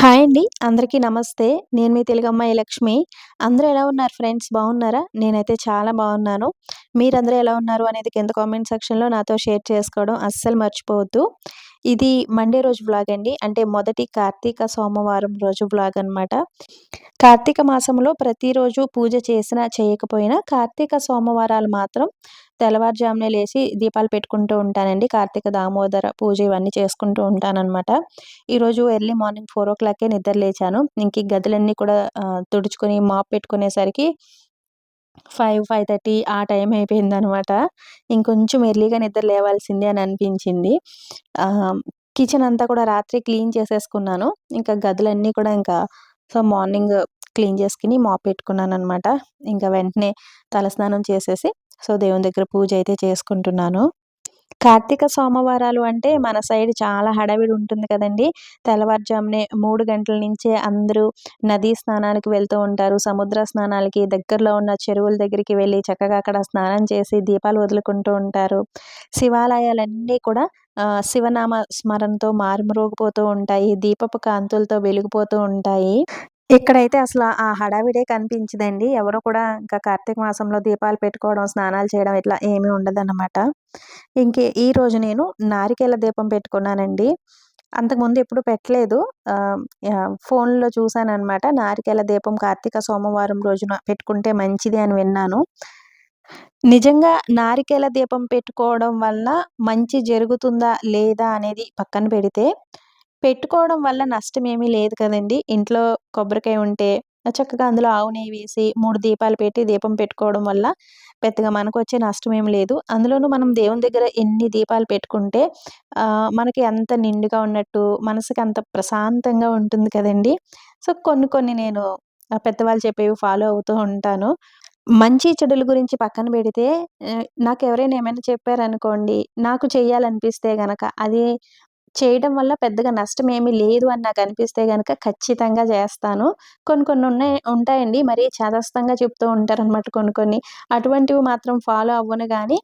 Hi అండి. అందరికీ నమస్తే. నేను మీ తెలుగమ్మాయి లక్ష్మి. అందరూ ఎలా ఉన్నారు ఫ్రెండ్స్? బాగున్నారా? నేనైతే చాలా బాగున్నాను. మీరందరూ ఎలా ఉన్నారు అనేది కింద కామెంట్ సెక్షన్లో నాతో షేర్ చేసుకోవడం అస్సలు మర్చిపోవద్దు. ఇది మండే రోజు వ్లాగ్ అండి. అంటే మొదటి కార్తీక సోమవారం రోజు వ్లాగ్ అనమాట కార్తీక మాసంలో ప్రతిరోజు పూజ చేసినా చేయకపోయినా కార్తీక సోమవారాలు మాత్రం తెల్లవారుజామునే లేచి దీపాలు పెట్టుకుంటూ ఉంటానండి. కార్తీక దామోదర పూజ ఇవన్నీ చేసుకుంటూ ఉంటానన్నమాట. ఈరోజు ఎర్లీ మార్నింగ్ ఫోర్ ఓ క్లాక్కే నిద్ర లేచాను. ఇంక గదులన్నీ కూడా తుడుచుకొని మాప్ పెట్టుకునేసరికి ఫైవ్ ఫైవ్ థర్టీ ఆ టైం అయిపోయింది అనమాట ఇంకొంచెం ఎర్లీగా నిద్ర లేవాల్సిందే అని అనిపించింది. కిచెన్ అంతా కూడా రాత్రి క్లీన్ చేసేసుకున్నాను. ఇంకా గదులన్నీ కూడా ఇంకా సో మార్నింగ్ క్లీన్ చేసుకుని మాప్ పెట్టుకున్నాను అనమాట ఇంకా వెంటనే తలస్నానం చేసేసి సో దేవుని దగ్గర పూజ అయితే చేసుకుంటున్నాను. కార్తీక సోమవారాలు అంటే మన సైడ్ చాలా హడావిడి ఉంటుంది కదండి. తెల్లవారుజామునే మూడు గంటల నుంచే అందరూ నదీ స్నానానికి వెళ్తూ ఉంటారు. సముద్ర స్నానాలకి దగ్గరలో ఉన్న చెరువుల దగ్గరికి వెళ్ళి చక్కగా అక్కడ స్నానం చేసి దీపాలు వదులుకుంటూ ఉంటారు. శివాలయాలన్నీ కూడా శివనామ స్మరణతో మారుమరోగిపోతూ ఉంటాయి. దీపపు కాంతులతో వెలిగిపోతూ ఉంటాయి. ఇక్కడైతే అసలు ఆ హడావిడే కనిపించదండి. ఎవరు కూడా ఇంకా కార్తీక మాసంలో దీపాలు పెట్టుకోవడం స్నానాలు చేయడం ఇట్లా ఏమీ ఉండదన్నమాట. ఇంకే ఈ రోజు నేను నారికేల దీపం పెట్టుకున్నానండి. అంతకుముందు ఎప్పుడు పెట్టలేదు. ఫోన్లో చూశాను అనమాట నారికేల దీపం కార్తీక సోమవారం రోజున పెట్టుకుంటే మంచిది అని విన్నాను. నిజంగా నారికేల దీపం పెట్టుకోవడం వల్ల మంచి జరుగుతుందా లేదా అనేది పక్కన పెడితే పెట్టుకోవడం వల్ల నష్టం ఏమీ లేదు కదండి. ఇంట్లో కొబ్బరికాయ ఉంటే చక్కగా అందులో ఆవు నెయ్యి వేసి మూడు దీపాలు పెట్టి దీపం పెట్టుకోవడం వల్ల పెద్దగా మనకు వచ్చే నష్టం ఏమి లేదు. అందులోనూ మనం దేవుని దగ్గర ఎన్ని దీపాలు పెట్టుకుంటే మనకి అంత నిండుగా ఉన్నట్టు మనసుకి అంత ప్రశాంతంగా ఉంటుంది కదండి. సో కొన్ని కొన్ని నేను పెద్దవాళ్ళు చెప్పేవి ఫాలో అవుతూ ఉంటాను. మంచి చెడుల గురించి పక్కన పెడితే నాకు ఎవరైనా ఏమైనా చెప్పారనుకోండి నాకు చెయ్యాలనిపిస్తే గనక అది చేయడం వల్ల పెద్దగా నష్టం ఏమీ లేదు అని నాకు అనిపిస్తే కనుక ఖచ్చితంగా చేస్తాను. కొన్ని కొన్ని ఉన్నాయి ఉంటాయండి. మరీ చేదస్తంగా చెప్తూ ఉంటారనమాట కొన్ని కొన్ని. అటువంటివి మాత్రం ఫాలో అవ్వను కానీ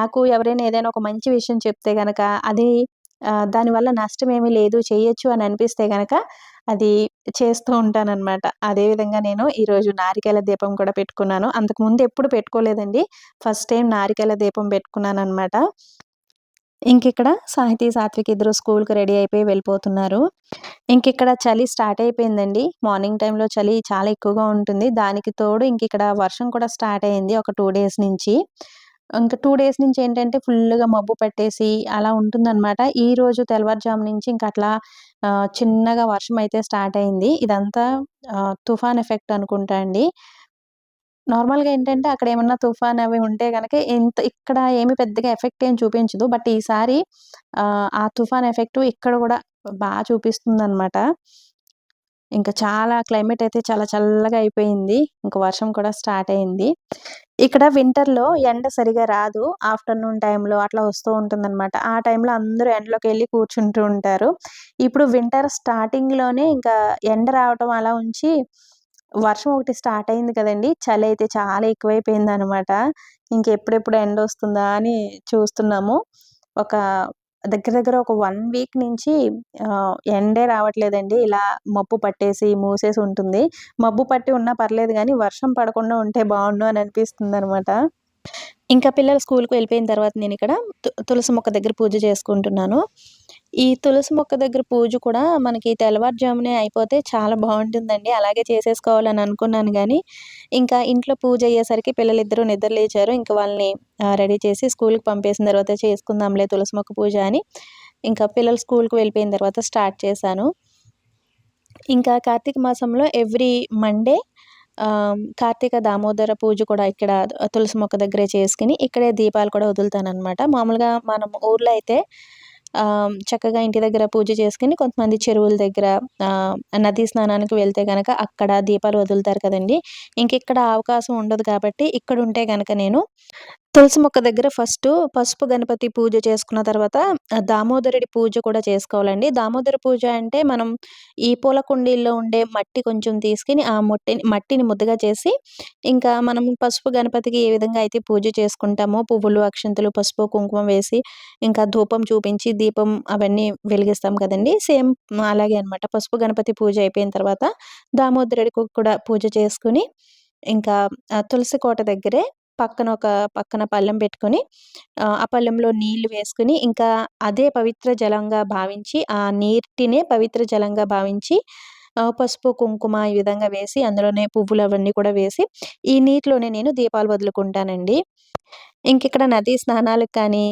నాకు ఎవరైనా ఏదైనా ఒక మంచి విషయం చెప్తే కనుక అది దానివల్ల నష్టం ఏమీ లేదు చేయొచ్చు అని అనిపిస్తే కనుక అది చేస్తూ ఉంటానన్నమాట. అదేవిధంగా నేను ఈరోజు నారికేల దీపం కూడా పెట్టుకున్నాను. అంతకుముందు ఎప్పుడు పెట్టుకోలేదండి. ఫస్ట్ టైం నారికేల దీపం పెట్టుకున్నాను అనమాట ఇంకిక్కడ సాహితీ సాత్విక్ ఇద్దరు స్కూల్కి రెడీ అయిపోయి వెళ్ళిపోతున్నారు. ఇంకిక్కడ చలి స్టార్ట్ అయిపోయిందండి. మార్నింగ్ టైంలో చలి చాలా ఎక్కువగా ఉంటుంది. దానికి తోడు ఇంకిక్కడ వర్షం కూడా స్టార్ట్ అయింది ఒక టూ డేస్ నుంచి. ఇంకా టూ డేస్ నుంచి ఏంటంటే ఫుల్గా మబ్బు పెట్టేసి అలా ఉంటుందన్నమాట. ఈ రోజు తెల్లవారుజాము నుంచి ఇంకా అట్లా చిన్నగా వర్షం అయితే స్టార్ట్ అయింది. ఇదంతా తుఫాన్ ఎఫెక్ట్ అనుకుంటా అండి. నార్మల్‌గా ఏంటంటే అక్కడ ఏమన్నా తుఫాన్ అవి ఉంటే కనుక ఇంత ఇక్కడ ఏమి పెద్దగా ఎఫెక్ట్ ఏం చూపించదు. బట్ ఈసారి ఆ తుఫాన్ ఎఫెక్ట్ ఇక్కడ కూడా బాగా చూపిస్తుంది అనమాట ఇంకా చాలా క్లైమేట్ అయితే చాలా చల్లగా అయిపోయింది. ఇంకా వర్షం కూడా స్టార్ట్ అయింది. ఇక్కడ వింటర్‌లో ఎండ సరిగా రాదు. ఆఫ్టర్‌నూన్ టైంలో అట్లా వస్తూ ఉంటుందన్నమాట ఆ టైంలో అందరూ ఎండలోకి వెళ్ళి కూర్చుంటూ ఉంటారు. ఇప్పుడు వింటర్ స్టార్టింగ్‌లోనే ఇంకా ఎండ రావటం అలా ఉంచి వర్షం ఒకటి స్టార్ట్ అయింది కదండి. చలి అయితే చాలా ఎక్కువైపోయింది అనమాట ఇంకెప్పుడెప్పుడు ఎండ వస్తుందా అని చూస్తున్నాము. ఒక దగ్గర దగ్గర ఒక వన్ వీక్ నుంచి ఎండే రావట్లేదండి. ఇలా మబ్బు పట్టేసి మూసేసి ఉంటుంది. మబ్బు పట్టి ఉన్నా పర్లేదు కానీ వర్షం పడకుండా ఉంటే బాగుండు అని అనిపిస్తుంది అనమాట ఇంకా పిల్లలు స్కూల్కి వెళ్ళిపోయిన తర్వాత నేను ఇక్కడ తులసి మొక్క దగ్గర పూజ చేసుకుంటున్నాను. ఈ తులసి మొక్క దగ్గర పూజ కూడా మనకి తెల్లవారుజామునే అయిపోతే చాలా బాగుంటుందండి. అలాగే చేసేసుకోవాలని అనుకున్నాను కానీ ఇంకా ఇంట్లో పూజ అయ్యేసరికి పిల్లలిద్దరూ నిద్ర లేచారు ఇంకా వాళ్ళని రెడీ చేసి స్కూల్కి పంపేసిన తర్వాత చేసుకుందాంలే తులసి మొక్క పూజ అని ఇంకా పిల్లలు స్కూల్కి వెళ్ళిపోయిన తర్వాత స్టార్ట్ చేశాను. ఇంకా కార్తీక మాసంలో ఎవ్రీ మండే కార్తీక దామోదర పూజ కూడా ఇక్కడ తులసి మొక్క దగ్గరే చేసుకుని ఇక్కడే దీపాలు కూడా వదులుతానమాట మామూలుగా మనం ఊర్లో అయితే చక్కగా ఇంటి దగ్గర పూజ చేసుకుని కొంతమంది చెరువుల దగ్గర నదీ స్నానానికి వెళ్తే కనుక అక్కడ దీపాలు వదులుతారు కదండి. ఇంక ఇక్కడ అవకాశం ఉండదు కాబట్టి ఇక్కడ ఉంటే కనుక నేను తులసి మొక్క దగ్గర ఫస్ట్ పసుపు గణపతి పూజ చేసుకున్న తర్వాత దామోదరుడి పూజ కూడా చేసుకోవాలండి. దామోదర పూజ అంటే మనం ఈ పూల కుండీల్లో ఉండే మట్టి కొంచెం తీసుకుని ఆ మట్టిని మట్టిని ముద్దగా చేసి ఇంకా మనం పసుపు గణపతికి ఏ విధంగా అయితే పూజ చేసుకుంటామో పువ్వులు అక్షంతులు పసుపు కుంకుమ వేసి ఇంకా ధూపం చూపించి దీపం అవన్నీ వెలిగిస్తాం కదండి. సేమ్ అలాగే అనమాట పసుపు గణపతి పూజ అయిపోయిన తర్వాత దామోదరుడికి కూడా పూజ చేసుకుని ఇంకా తులసి కోట దగ్గరే పక్కన ఒక పక్కన పళ్ళెం పెట్టుకొని ఆ పళ్ళెంలో నీళ్ళు వేసుకుని ఇంకా అదే పవిత్ర జలంగా భావించి ఆ నీటినే పవిత్ర జలంగా భావించి పసుపు కుంకుమ ఈ విధంగా వేసి అందులోనే పువ్వులు అవన్నీ కూడా వేసి ఈ నీటిలోనే నేను దీపాలు వదులుకుంటానండి. ఇంకిక్కడ నదీ స్నానాలకు కానీ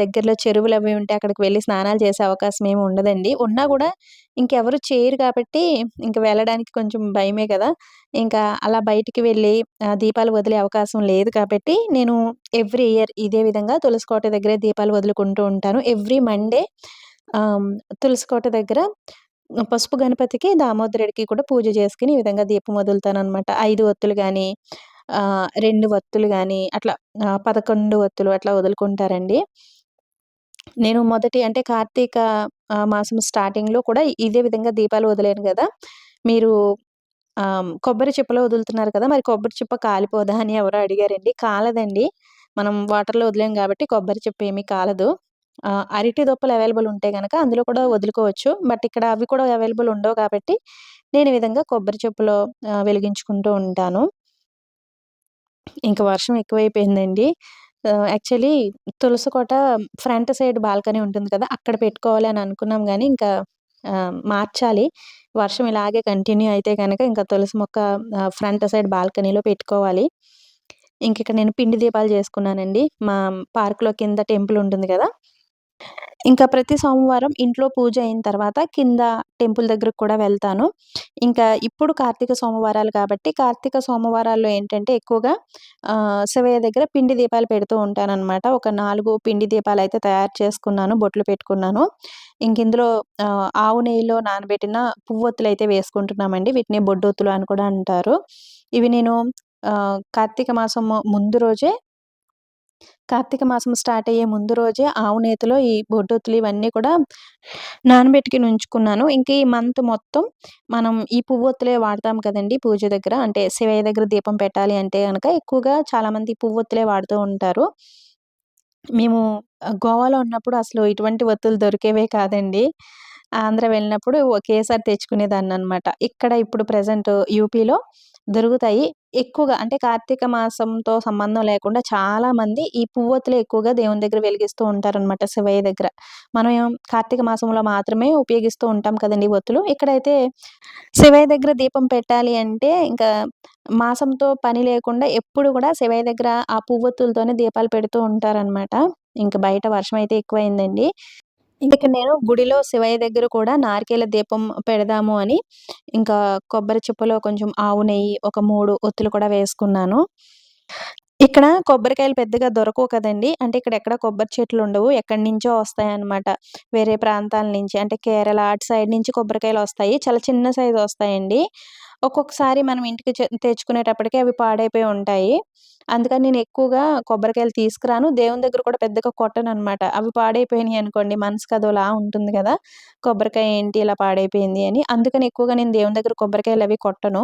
దగ్గరలో చెరువులు అవి ఉంటే అక్కడికి వెళ్ళి స్నానాలు చేసే అవకాశం ఏమి ఉండదండి. ఉన్నా కూడా ఇంకెవరు చేయరు కాబట్టి ఇంక వెళ్ళడానికి కొంచెం భయమే కదా. ఇంకా అలా బయటికి వెళ్ళి దీపాలు వదిలే అవకాశం లేదు కాబట్టి నేను ఎవ్రీ ఇయర్ ఇదే విధంగా తులసికోట దగ్గరే దీపాలు వదులుకుంటూ ఉంటాను. ఎవ్రీ మండే తులసికోట దగ్గర పసుపు గణపతికి దామోదరుడికి కూడా పూజ చేసుకుని ఈ విధంగా దీపం వదులుతాను అనమాట ఐదు ఒత్తులు కానీ రెండు వత్తులు కానీ అట్లా పదకొండు వత్తులు అట్లా వదులుకుంటారండి. నేను మొదటి అంటే కార్తీక మాసం స్టార్టింగ్లో కూడా ఇదే విధంగా దీపాలు వదిలేను కదా. మీరు కొబ్బరి చిప్పలో వదులుతున్నారు కదా మరి కొబ్బరి చిప్ప కాలిపోదా అని ఎవరో అడిగారండి. కాలదండి. మనం వాటర్లో వదిలేం కాబట్టి కొబ్బరి చిప్ప ఏమీ కాలదు. అరటి దుప్పలు అవైలబుల్ ఉంటే కనుక అందులో కూడా వదులుకోవచ్చు. బట్ ఇక్కడ అవి కూడా అవైలబుల్ ఉండవు కాబట్టి నేను ఈ విధంగా కొబ్బరి చెప్పులో వెలిగించుకుంటూ ఉంటాను. ఇంకా వర్షం ఎక్కువైపోయిందండి. యాక్చువల్లీ తులసి కోట ఫ్రంట్ సైడ్ బాల్కనీ ఉంటుంది కదా అక్కడ పెట్టుకోవాలి అని అనుకున్నాం కానీ ఇంకా మార్చాలి. వర్షం ఇలాగే కంటిన్యూ అయితే కనుక ఇంకా తులసి మొక్క ఫ్రంట్ సైడ్ బాల్కనీలో పెట్టుకోవాలి. ఇంక ఇక్కడ నేను పిండి దీపాలు చేసుకున్నానండి. మా పార్క్లో కింద టెంపుల్ ఉంటుంది కదా ఇంకా ప్రతి సోమవారం ఇంట్లో పూజ అయిన తర్వాత కింద టెంపుల్ దగ్గరకు కూడా వెళ్తాను. ఇంకా ఇప్పుడు కార్తీక సోమవారాలు కాబట్టి కార్తీక సోమవారాల్లో ఏంటంటే ఎక్కువగా శివయ్య దగ్గర పిండి దీపాలు పెడుతూ ఉంటానన్నమాట. ఒక నాలుగు పిండి దీపాలు అయితే తయారు చేసుకున్నాను బొట్లు పెట్టుకున్నాను. ఇంక ఇందులో ఆవు నెయ్యిలో నానబెట్టిన పువ్వొత్తులు అయితే వేసుకుంటున్నామండి. వీటిని బొడ్డొత్తులు అని కూడా అంటారు. ఇవి నేను కార్తీక మాసం ముందు రోజే కార్తీక మాసం స్టార్ట్ అయ్యే ముందు రోజే ఆవు నేతిలో ఈ బొడ్డొత్తులు ఇవన్నీ కూడా నానబెట్టుకుని ఉంచుకున్నాను. ఇంకా ఈ మంత్ మొత్తం మనం ఈ పువ్వొత్తులే వాడతాం కదండి పూజ దగ్గర. అంటే శివయ్య దగ్గర దీపం పెట్టాలి అంటే కనుక ఎక్కువగా చాలామంది పువ్వొత్తులే వాడుతూ ఉంటారు. మేము గోవాలో ఉన్నప్పుడు అసలు ఇటువంటి ఒత్తులు దొరికేవే కాదండి. ఆంధ్ర వెళ్ళినప్పుడు ఒకేసారి తెచ్చుకునేదాన్ని అనమాట ఇక్కడ ఇప్పుడు ప్రజెంట్ యూపీలో దొరుకుతాయి. ఎక్కువగా అంటే కార్తీక మాసంతో సంబంధం లేకుండా చాలా మంది ఈ పువ్వొత్తులు ఎక్కువగా దేవుని దగ్గర వెలిగిస్తూ ఉంటారనమాట శివయ్య దగ్గర. మనం కార్తీక మాసంలో మాత్రమే ఉపయోగిస్తూ ఉంటాం కదండి ఒత్తులు. ఇక్కడైతే శివయ్య దగ్గర దీపం పెట్టాలి అంటే ఇంకా మాసంతో పని లేకుండా ఎప్పుడు కూడా శివయ్య దగ్గర ఆ పువ్వొత్తులతోనే దీపాలు పెడుతూ ఉంటారనమాట ఇంకా బయట వర్షం అయితే ఎక్కువైందండి. ఇంకా నేను గుడిలో శివయ్య దగ్గర కూడా నారికేల దీపం పెడదాము అని ఇంకా కొబ్బరి చిప్పలో కొంచెం ఆవు నెయ్యి ఒక మూడు ఒత్తులు కూడా వేసుకున్నాను. ఇక్కడ కొబ్బరికాయలు పెద్దగా దొరకవు కదండి. అంటే ఇక్కడ ఎక్కడ కొబ్బరి చెట్లు ఉండవు. ఎక్కడి నుంచో వస్తాయన్నమాట. వేరే ప్రాంతాల నుంచి అంటే కేరళ అటు సైడ్ నుంచి కొబ్బరికాయలు వస్తాయి. చాలా చిన్న సైజు వస్తాయండి. ఒక్కొక్కసారి మనం ఇంటికి తెచ్చుకునేటప్పటికి అవి పాడైపోయి ఉంటాయి. అందుకని నేను ఎక్కువగా కొబ్బరికాయలు తీసుకురాను. దేవుని దగ్గర కూడా పెద్దగా కొట్టను అనమాట అవి పాడైపోయినాయి అనుకోండి మనసుకు కదోలా ఉంటుంది కదా కొబ్బరికాయ ఏంటి ఇలా పాడైపోయింది అని. అందుకని ఎక్కువగా నేను దేవుని దగ్గర కొబ్బరికాయలు అవి కొట్టను.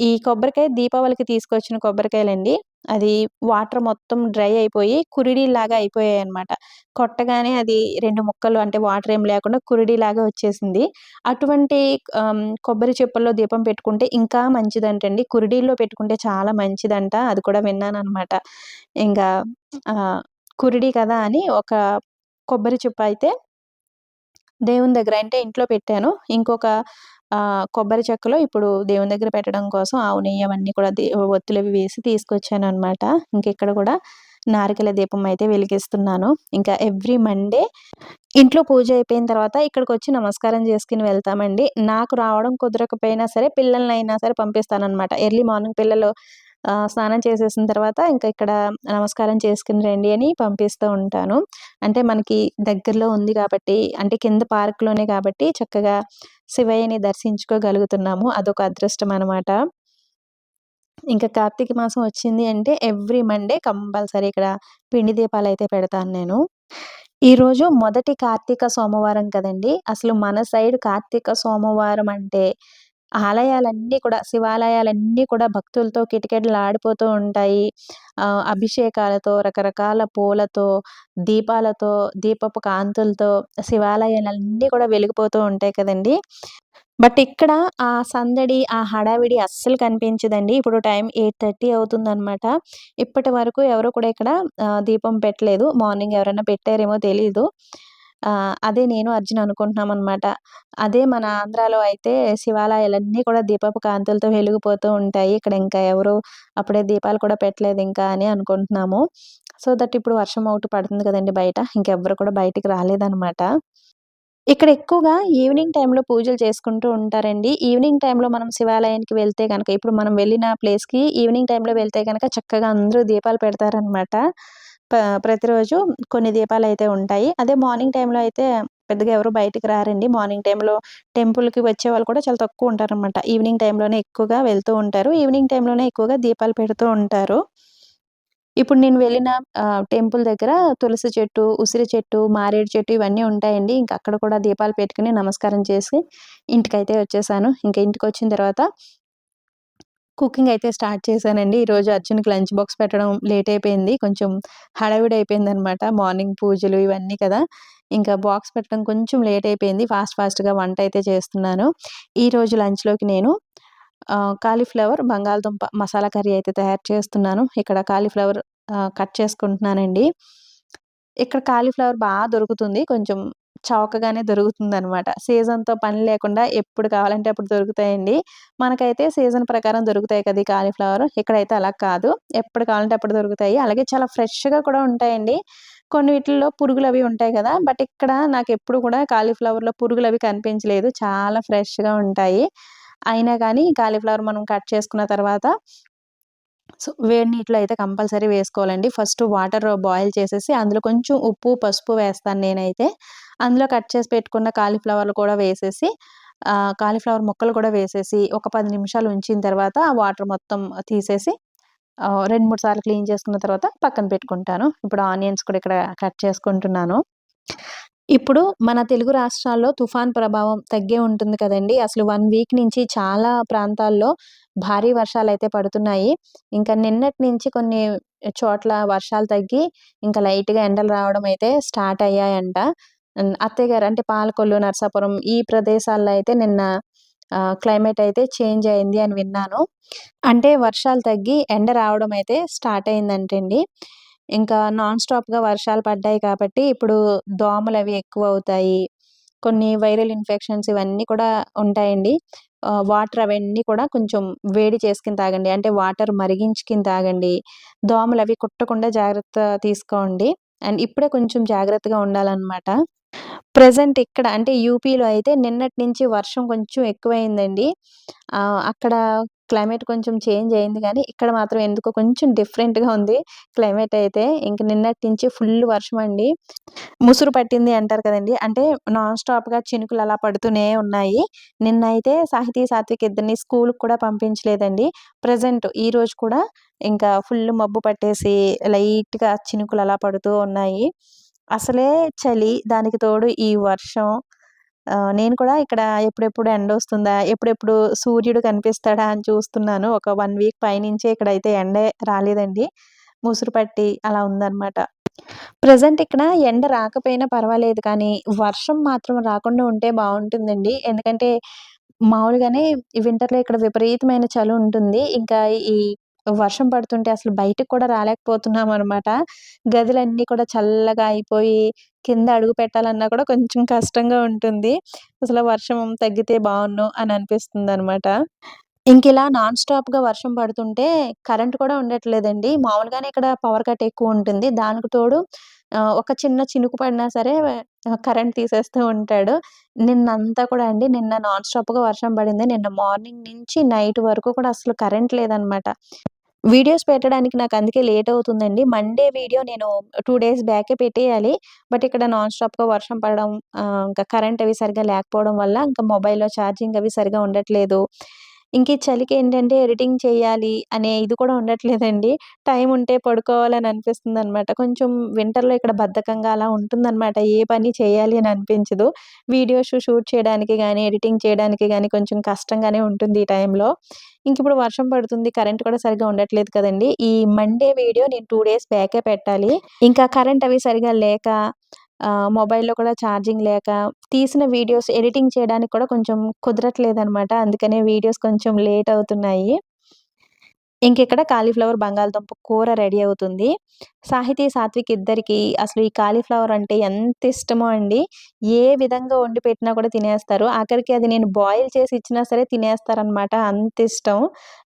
ఈ కొబ్బరికాయ దీపావళికి తీసుకొచ్చిన కొబ్బరికాయలండి అది వాటర్ మొత్తం డ్రై అయిపోయి కురిడీలాగా అయిపోయాయి అనమాట కొట్టగానే అది రెండు ముక్కలు అంటే వాటర్ ఏం లేకుండా కురిడీలాగా వచ్చేసింది. అటువంటి కొబ్బరి చెప్పుల్లో దీపం పెట్టుకుంటే ఇంకా మంచిదంటండి. కురిడీల్లో పెట్టుకుంటే చాలా మంచిదంట. అది కూడా విన్నాను అనమాట ఇంకా కురిడి కదా అని ఒక కొబ్బరి చెప్పు అయితే దేవుని దగ్గర అంటే ఇంట్లో పెట్టాను. ఇంకొక కొబ్బరి చెక్కలో ఇప్పుడు దేవుని దగ్గర పెట్టడం కోసం ఆవు నెయ్యి అవన్నీ కూడా ఒత్తులవి వేసి తీసుకొచ్చాను అనమాట ఇంకెక్కడ కూడా నారికల దీపం అయితే వెలిగిస్తున్నాను. ఇంకా ఎవ్రీ మండే ఇంట్లో పూజ అయిపోయిన తర్వాత ఇక్కడికి వచ్చి నమస్కారం చేసుకుని వెళ్తామండి. నాకు రావడం కుదరకపోయినా సరే పిల్లల్ని అయినా సరే పంపిస్తానమాట ఎర్లీ మార్నింగ్ పిల్లలు స్నానం చేసేసిన తర్వాత ఇంకా ఇక్కడ నమస్కారం చేసుకుని రండి అని పంపిస్తూ ఉంటాను. అంటే మనకి దగ్గరలో ఉంది కాబట్టి అంటే కింద పార్క్లోనే కాబట్టి చక్కగా శివయ్యని దర్శించుకోగలుగుతున్నాము. అదొక అదృష్టం అనమాట ఇంకా కార్తీక మాసం వచ్చింది అంటే ఎవ్రీ మండే కంపల్సరీ ఇక్కడ పిండి దీపాలు అయితే పెడతాను నేను. ఈరోజు మొదటి కార్తీక సోమవారం కదండి. అసలు మన సైడ్ కార్తీక సోమవారం అంటే ఆలయాలన్నీ కూడా శివాలయాలన్నీ కూడా భక్తులతో కిటకిటలాడిపోతూ ఉంటాయి. అభిషేకాలతో రకరకాల పూలతో దీపాలతో దీపపు కాంతులతో శివాలయాలన్నీ కూడా వెలిగిపోతూ ఉంటాయి కదండి. బట్ ఇక్కడ ఆ సందడి ఆ హడావిడి అస్సలు కనిపించదండి. ఇప్పుడు టైం ఎయిట్ థర్టీ అవుతుందనమాట ఇప్పటి వరకు ఎవరు కూడా ఇక్కడ దీపం పెట్టలేదు. మార్నింగ్ ఎవరైనా పెట్టారేమో తెలీదు. అదే నేను అర్జున్ అనుకుంటున్నాం అనమాట అదే మన ఆంధ్రాలో అయితే శివాలయాలన్నీ కూడా దీపపు కాంతులతో వెలిగిపోతూ ఉంటాయి. ఇక్కడ ఇంకా ఎవరు అప్పుడే దీపాలు కూడా పెట్టలేదు ఇంకా అని అనుకుంటున్నాము. సో దట్ ఇప్పుడు వర్షం అవుట్ పడుతుంది కదండి బయట ఇంకెవ్వరు కూడా బయటికి రాలేదనమాట ఇక్కడ ఎక్కువగా ఈవినింగ్ టైంలో పూజలు చేసుకుంటూ ఉంటారండి. ఈవినింగ్ టైంలో మనం శివాలయానికి వెళ్తే కనుక ఇప్పుడు మనం వెళ్ళిన ప్లేస్కి ఈవినింగ్ టైంలో వెళ్తే కనుక చక్కగా అందరూ దీపాలు పెడతారనమాట ప్రతిరోజు కొన్ని దీపాలు అయితే ఉంటాయి. అదే మార్నింగ్ టైంలో అయితే పెద్దగా ఎవరు బయటికి రారండి. మార్నింగ్ టైంలో టెంపుల్కి వచ్చే వాళ్ళు కూడా చాలా తక్కువ ఉంటారనమాట ఈవినింగ్ టైంలోనే ఎక్కువగా వెళ్తూ ఉంటారు. ఈవినింగ్ టైంలోనే ఎక్కువగా దీపాలు పెడుతూ ఉంటారు. ఇప్పుడు నేను వెళ్ళిన టెంపుల్ దగ్గర తులసి చెట్టు ఉసిరి చెట్టు మారేడు చెట్టు ఇవన్నీ ఉంటాయండి. ఇంకా అక్కడ కూడా దీపాలు పెట్టుకుని నమస్కారం చేసి ఇంటికైతే వచ్చేసాను. ఇంకా ఇంటికి వచ్చిన తర్వాత కుకింగ్ అయితే స్టార్ట్ చేశానండి. ఈరోజు అర్జున్కి లంచ్ బాక్స్ పెట్టడం లేట్ అయిపోయింది. కొంచెం హడావిడి అయిపోయింది అనమాట మార్నింగ్ పూజలు ఇవన్నీ కదా. ఇంకా బాక్స్ పెట్టడం కొంచెం లేట్ అయిపోయింది. ఫాస్ట్ ఫాస్ట్గా వంట అయితే చేస్తున్నాను. ఈరోజు లంచ్లోకి నేను కాలీఫ్లవర్ బంగాళదుంప మసాలా కర్రీ అయితే తయారు చేస్తున్నాను. ఇక్కడ కాలీఫ్లవర్ కట్ చేసుకుంటున్నానండి. ఇక్కడ కాలీఫ్లవర్ బాగా దొరుకుతుంది. కొంచెం చౌకగానే దొరుకుతుంది అనమాట సీజన్తో పని లేకుండా ఎప్పుడు కావాలంటే అప్పుడు దొరుకుతాయండి. మనకైతే సీజన్ ప్రకారం దొరుకుతాయి కదా ఈ కాలీఫ్లవర్. ఇక్కడైతే అలా కాదు. ఎప్పుడు కావాలంటే అప్పుడు దొరుకుతాయి. అలాగే చాలా ఫ్రెష్గా కూడా ఉంటాయండి. కొన్ని వీటిల్లో పురుగులు అవి ఉంటాయి కదా. బట్ ఇక్కడ నాకు ఎప్పుడు కూడా కాలీఫ్లవర్లో పురుగులు అవి కనిపించలేదు. చాలా ఫ్రెష్గా ఉంటాయి. అయినా కానీ కాలీఫ్లవర్ మనం కట్ చేసుకున్న తర్వాత సో వేడి నీటిలో అయితే కంపల్సరీ వేసుకోవాలండి. ఫస్ట్ వాటర్ బాయిల్ చేసేసి అందులో కొంచెం ఉప్పు పసుపు వేస్తాను నేనైతే. అందులో కట్ చేసి పెట్టుకున్న కాలీఫ్లవర్లు కూడా వేసేసి కాలీఫ్లవర్ ముక్కలు కూడా వేసేసి ఒక పది నిమిషాలు ఉంచిన తర్వాత ఆ వాటర్ మొత్తం తీసేసి రెండు మూడు సార్లు క్లీన్ చేసుకున్న తర్వాత పక్కన పెట్టుకుంటాను. ఇప్పుడు ఆనియన్స్ కూడా ఇక్కడ కట్ చేసుకుంటున్నాను. ఇప్పుడు మన తెలుగు రాష్ట్రాల్లో తుఫాన్ ప్రభావం తగ్గే ఉంటుంది కదండి. అసలు వన్ వీక్ నుంచి చాలా ప్రాంతాల్లో భారీ వర్షాలు అయితే పడుతున్నాయి. ఇంకా నిన్నటి నుంచి కొన్ని చోట్ల వర్షాలు తగ్గి ఇంకా లైట్గా ఎండలు రావడం అయితే స్టార్ట్ అయ్యాయంట. అత్తయ్య గారు అంటే పాలకొల్లు నర్సాపురం ఈ ప్రదేశాల్లో అయితే నిన్న క్లైమేట్ అయితే చేంజ్ అయింది అని విన్నాను. అంటే వర్షాలు తగ్గి ఎండ రావడం అయితే స్టార్ట్ అయిందంటండి. ఇంకా నాన్ స్టాప్గా వర్షాలు పడ్డాయి కాబట్టి ఇప్పుడు దోమలు అవి ఎక్కువ అవుతాయి. కొన్ని వైరల్ ఇన్ఫెక్షన్స్ ఇవన్నీ కూడా ఉంటాయండి. వాటర్ అవన్నీ కూడా కొంచెం వేడి చేసుకుని తాగండి. అంటే వాటర్ మరిగించుకుని తాగండి. దోమలు అవి కుట్టకుండా జాగ్రత్త తీసుకోండి. అండ్ ఇప్పుడే కొంచెం జాగ్రత్తగా ఉండాలన్నమాట. ప్రజెంట్ ఇక్కడ అంటే యూపీలో అయితే నిన్నటి నుంచి వర్షం కొంచెం ఎక్కువైందండి. అక్కడ క్లైమేట్ కొంచెం చేంజ్ అయింది కానీ ఇక్కడ మాత్రం ఎందుకో కొంచెం డిఫరెంట్గా ఉంది క్లైమేట్ అయితే. ఇంక నిన్నటి నుంచి ఫుల్ వర్షం అండి. ముసురు పట్టింది అంటారు కదండి. అంటే నాన్ స్టాప్గా చినుకులు అలా పడుతూనే ఉన్నాయి. నిన్న అయితే సాహితీ సాత్విక్ ఇద్దరిని స్కూల్కి కూడా పంపించలేదండి. ప్రజెంట్ ఈ రోజు కూడా ఇంకా ఫుల్ మబ్బు పట్టేసి లైట్గా చినుకులు అలా పడుతూ ఉన్నాయి. అసలే చలి దానికి తోడు ఈ వర్షం. నేను కూడా ఇక్కడ ఎప్పుడెప్పుడు ఎండ వస్తుందా ఎప్పుడెప్పుడు సూర్యుడు కనిపిస్తాడా అని చూస్తున్నాను. ఒక వన్ వీక్ పైనుంచే ఇక్కడైతే ఎండే రాలేదండి. ముసురు పట్టి అలా ఉందన్నమాట. ప్రజెంట్ ఇక్కడ ఎండ రాకపోయినా పర్వాలేదు కానీ వర్షం మాత్రం రాకుండా ఉంటే బాగుంటుందండి. ఎందుకంటే మామూలుగానే వింటర్లో ఇక్కడ విపరీతమైన చలి ఉంటుంది. ఇంకా ఈ వర్షం పడుతుంటే అసలు బయటకు కూడా రాలేకపోతున్నాం అనమాట గదులన్నీ కూడా చల్లగా అయిపోయి కింద అడుగు పెట్టాలన్నా కూడా కొంచెం కష్టంగా ఉంటుంది. అసలు వర్షం తగ్గితే బాగున్ను అని అనిపిస్తుంది అనమాట ఇంక ఇలా నాన్ స్టాప్గా వర్షం పడుతుంటే కరెంట్ కూడా ఉండట్లేదండి. మామూలుగానే ఇక్కడ పవర్ కట్ ఎక్కువ ఉంటుంది. దానికి తోడు ఒక చిన్న చినుకు పడినా సరే కరెంట్ తీసేస్తూ ఉంటాడు. నిన్నంతా కూడా అండి నిన్న నాన్ స్టాప్గా వర్షం పడింది. నిన్న మార్నింగ్ నుంచి నైట్ వరకు కూడా అసలు కరెంట్ లేదనమాట వీడియోస్ పెట్టడానికి నాకు అందుకే లేట్ అవుతుందండి. మండే వీడియో నేను టూ డేస్ బ్యాకే పెట్టేయాలి. బట్ ఇక్కడ నాన్ స్టాప్గా వర్షం పడడం ఇంకా కరెంట్ అవి సరిగా లేకపోవడం వల్ల ఇంకా మొబైల్లో ఛార్జింగ్ అవి సరిగా ఉండట్లేదు. ఇంక ఈ చలికి ఏంటంటే ఎడిటింగ్ చేయాలి అనే ఇది కూడా ఉండట్లేదండి. టైం ఉంటే పడుకోవాలని అనిపిస్తుంది అనమాట కొంచెం వింటర్లో ఇక్కడ బద్ధకంగా అలా ఉంటుందన్నమాట ఏ పని చేయాలి అని అనిపించదు. వీడియోస్ షూట్ చేయడానికి కానీ ఎడిటింగ్ చేయడానికి కానీ కొంచెం కష్టంగానే ఉంటుంది ఈ టైంలో ఇంక ఇప్పుడు వర్షం పడుతుంది కరెంట్ కూడా సరిగ్గా ఉండట్లేదు కదండి. ఈ మండే వీడియో నేను టూ డేస్ బ్యాకే పెట్టాలి. ఇంకా కరెంట్ అవి సరిగా లేక మొబైల్లో కూడా ఛార్జింగ్ లేక తీసిన వీడియోస్ ఎడిటింగ్ చేయడానికి కూడా కొంచెం కుదరట్లేదనమాట అందుకనే వీడియోస్ కొంచెం లేట్ అవుతున్నాయి. ఇంకెక్కడ కాలీఫ్లవర్ బంగాళదుంప కూర రెడీ అవుతుంది. సాహితీ సాత్విక్ ఇద్దరికి అసలు ఈ కాలీఫ్లవర్ అంటే ఎంత ఇష్టమో అండి. ఏ విధంగా వండి పెట్టినా కూడా తినేస్తారు. ఆఖరికి అది నేను బాయిల్ చేసి ఇచ్చినా సరే తినేస్తారనమాట అంత ఇష్టం.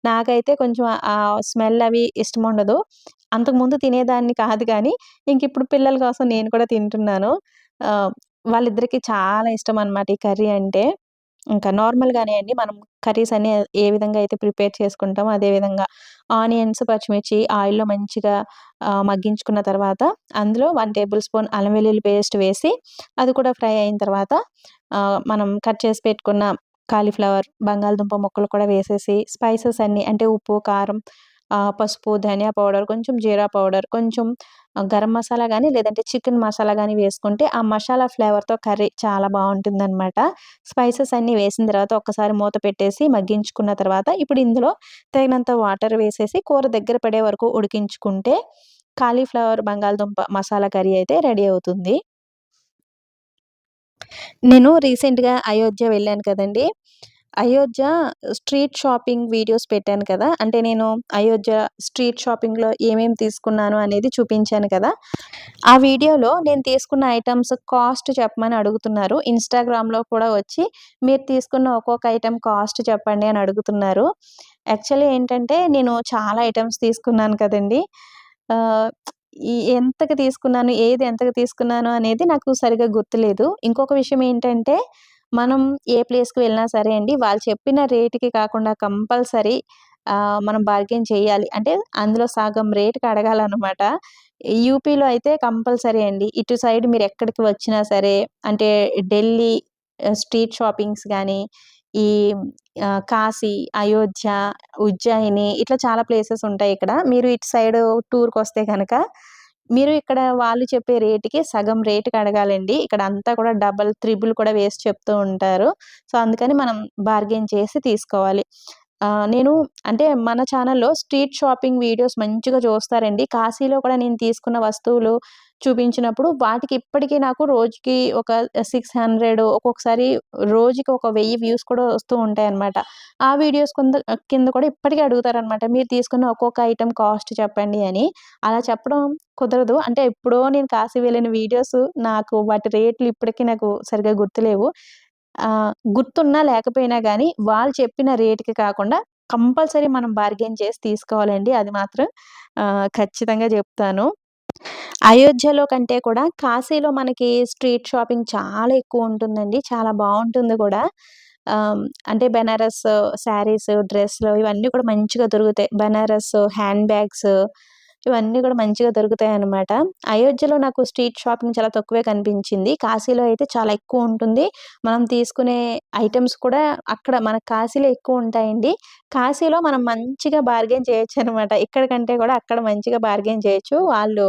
నాకైతే కొంచెం ఆ స్మెల్ అవి ఇష్టం ఉండదు. అంతకుముందు తినేదాన్ని కాదు కానీ ఇంక ఇప్పుడు పిల్లల కోసం నేను కూడా తింటున్నాను. వాళ్ళిద్దరికి చాలా ఇష్టం అనమాట ఈ కర్రీ అంటే. ఇంకా నార్మల్గానే అండి. మనం కర్రీస్ అన్ని ఏ విధంగా అయితే ప్రిపేర్ చేసుకుంటామో అదే విధంగా ఆనియన్స్ పచ్చిమిర్చి ఆయిల్లో మంచిగా మగ్గించుకున్న తర్వాత అందులో వన్ టేబుల్ స్పూన్ అల్లం వెల్లుల్లి పేస్ట్ వేసి అది కూడా ఫ్రై అయిన తర్వాత మనం కట్ చేసి పెట్టుకున్న కాలీఫ్లవర్ బంగాళదుంప ముక్కలు కూడా వేసేసి స్పైసెస్ అన్నీ అంటే ఉప్పు కారం పసుపు ధనియా పౌడర్ కొంచెం జీరా పౌడర్ కొంచెం గరం మసాలా కానీ లేదంటే చికెన్ మసాలా కానీ వేసుకుంటే ఆ మసాలా ఫ్లేవర్తో కర్రీ చాలా బాగుంటుందన్నమాట. స్పైసెస్ అన్నీ వేసిన తర్వాత ఒక్కసారి మూత పెట్టేసి మగ్గించుకున్న తర్వాత ఇప్పుడు ఇందులో తగినంత వాటర్ వేసేసి కూర దగ్గర పడే వరకు ఉడికించుకుంటే కాలీఫ్లవర్ బంగాళదుంప మసాలా కర్రీ అయితే రెడీ అవుతుంది. నేను రీసెంట్గా అయోధ్య వెళ్ళాను కదండి. అయోధ్య స్ట్రీట్ షాపింగ్ వీడియోస్ పెట్టాను కదా అంటే నేను అయోధ్య స్ట్రీట్ షాపింగ్లో ఏమేమి తీసుకున్నాను అనేది చూపించాను కదా. ఆ వీడియోలో నేను తీసుకున్న ఐటమ్స్ కాస్ట్ చెప్పమని అడుగుతున్నారు. ఇన్స్టాగ్రామ్లో కూడా వచ్చి మీరు తీసుకున్న ఒక్కొక్క ఐటెం కాస్ట్ చెప్పండి అని అడుగుతున్నారు. యాక్చువల్లీ ఏంటంటే నేను చాలా ఐటమ్స్ తీసుకున్నాను కదండి. ఈ ఎంతకు తీసుకున్నాను ఏది ఎంతకు తీసుకున్నాను అనేది నాకు సరిగా గుర్తులేదు. ఇంకొక విషయం ఏంటంటే మనం ఏ ప్లేస్కి వెళ్ళినా సరే అండి వాళ్ళు చెప్పిన రేటుకి కాకుండా కంపల్సరీ మనం బార్గెన్ చేయాలి. అంటే అందులో సగం రేటుకి అడగాలన్నమాట. యూపీలో అయితే కంపల్సరీ అండి. ఇటు సైడ్ మీరు ఎక్కడికి వచ్చినా సరే అంటే ఢిల్లీ స్ట్రీట్ షాపింగ్స్ కానీ ఈ కాశీ అయోధ్య ఉజ్జయిని ఇట్లా చాలా ప్లేసెస్ ఉంటాయి ఇక్కడ. మీరు ఇటు సైడ్ టూర్కి వస్తే కనుక మీరు ఇక్కడ వాళ్ళు చెప్పే రేటుకి సగం రేటుకి అడగాలండి. ఇక్కడ అంతా కూడా డబల్ త్రిబుల్ కూడా వేసి చెప్తూ ఉంటారు. సో అందుకని మనం బార్గెన్ చేసి తీసుకోవాలి. నేను అంటే మన ఛానల్లో స్ట్రీట్ షాపింగ్ వీడియోస్ మంచిగా చూస్తారండి. కాశీలో కూడా నేను తీసుకున్న వస్తువులు చూపించినప్పుడు వాటికి ఇప్పటికీ నాకు రోజుకి ఒక సిక్స్ హండ్రెడ్ ఒక్కొక్కసారి రోజుకి ఒక వెయ్యి వ్యూస్ కూడా వస్తూ ఉంటాయి అనమాట ఆ వీడియోస్ కింద కింద కూడా ఇప్పటికీ అడుగుతారనమాట మీరు తీసుకున్న ఒక్కొక్క ఐటెం కాస్ట్ చెప్పండి అని. అలా చెప్పడం కుదరదు. అంటే ఎప్పుడో నేను కాశీ వెళ్ళిన వీడియోస్ నాకు వాటి రేట్లు ఇప్పటికీ నాకు సరిగ్గా గుర్తులేవు. గుర్తున్నా లేకపోయినా కానీ వాళ్ళు చెప్పిన రేటుకి కాకుండా కంపల్సరీ మనం బార్గెన్ చేసి తీసుకోవాలండి. అది మాత్రం ఖచ్చితంగా చెప్తాను. అయోధ్యలో కంటే కూడా కాశీలో మనకి స్ట్రీట్ షాపింగ్ చాలా ఎక్కువ ఉంటుందండి. చాలా బాగుంటుంది కూడా. అంటే బెనారస్ శారీస్ డ్రెస్లు ఇవన్నీ కూడా మంచిగా దొరుకుతాయి. బెనారస్ హ్యాండ్ బ్యాగ్స్ ఇవన్నీ కూడా మంచిగా దొరుకుతాయి అనమాట అయోధ్యలో నాకు స్ట్రీట్ షాపింగ్ చాలా తక్కువే కనిపించింది. కాశీలో అయితే చాలా ఎక్కువ ఉంటుంది. మనం తీసుకునే ఐటమ్స్ కూడా అక్కడ మన కాశీలో ఎక్కువ ఉంటాయండి. కాశీలో మనం మంచిగా బార్గెన్ చేయొచ్చు అనమాట ఇక్కడ కంటే కూడా అక్కడ మంచిగా బార్గెన్ చేయొచ్చు. వాళ్ళు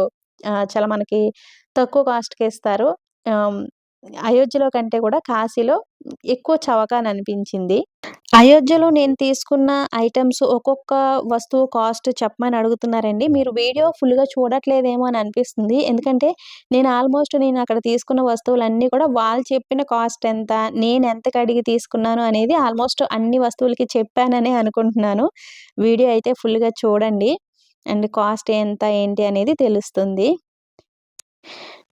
చాలా మనకి తక్కువ కాస్ట్కి ఇస్తారు. అయోధ్యలో కంటే కూడా కాశీలో ఎక్కువ చవక అని అనిపించింది అయోధ్యలో నేను తీసుకున్న ఐటమ్స్ ఒక్కొక్క వస్తువు కాస్ట్ చెప్పమని అడుగుతున్నారండి. మీరు వీడియో ఫుల్గా చూడట్లేదేమో అని అనిపిస్తుంది. ఎందుకంటే నేను ఆల్మోస్ట్ నేను అక్కడ తీసుకున్న వస్తువులన్నీ కూడా వాళ్ళు చెప్పిన కాస్ట్ ఎంత నేను ఎంతకు అడిగి తీసుకున్నాను అనేది ఆల్మోస్ట్ అన్ని వస్తువులకి చెప్పాననే అనుకుంటున్నాను. వీడియో అయితే ఫుల్గా చూడండి. అండ్ కాస్ట్ ఎంత ఏంటి అనేది తెలుస్తుంది.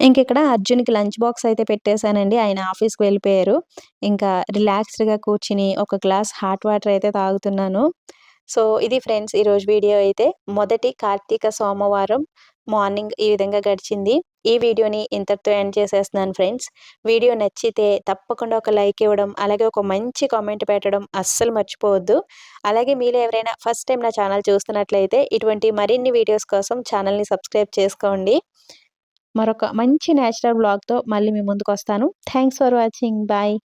ఇంక ఇక్కడ అర్జున్కి లంచ్ బాక్స్ అయితే పెట్టేశానండి. ఆయన ఆఫీస్కి వెళ్ళిపోయారు. ఇంకా రిలాక్స్డ్గా కూర్చుని ఒక గ్లాస్ హాట్ వాటర్ అయితే తాగుతున్నాను. సో ఇది ఫ్రెండ్స్ ఈరోజు వీడియో అయితే. మొదటి కార్తీక సోమవారం మార్నింగ్ ఈ విధంగా గడిచింది. ఈ వీడియోని ఇంతటితో ఎండ్ చేసేస్తున్నాను ఫ్రెండ్స్. వీడియో నచ్చితే తప్పకుండా ఒక లైక్ ఇవ్వడం అలాగే ఒక మంచి కామెంట్ పెట్టడం అస్సలు మర్చిపోవద్దు. అలాగే మీరు ఎవరైనా ఫస్ట్ టైం నా ఛానల్ చూస్తున్నట్లయితే ఇటువంటి మరిన్ని వీడియోస్ కోసం ఛానల్ని సబ్స్క్రైబ్ చేసుకోండి. మరొక మంచి నేచురల్ బ్లాగ్తో మళ్ళీ మీ ముందుకు వస్తాను థ్యాంక్స్ ఫర్ వాచింగ్. బాయ్.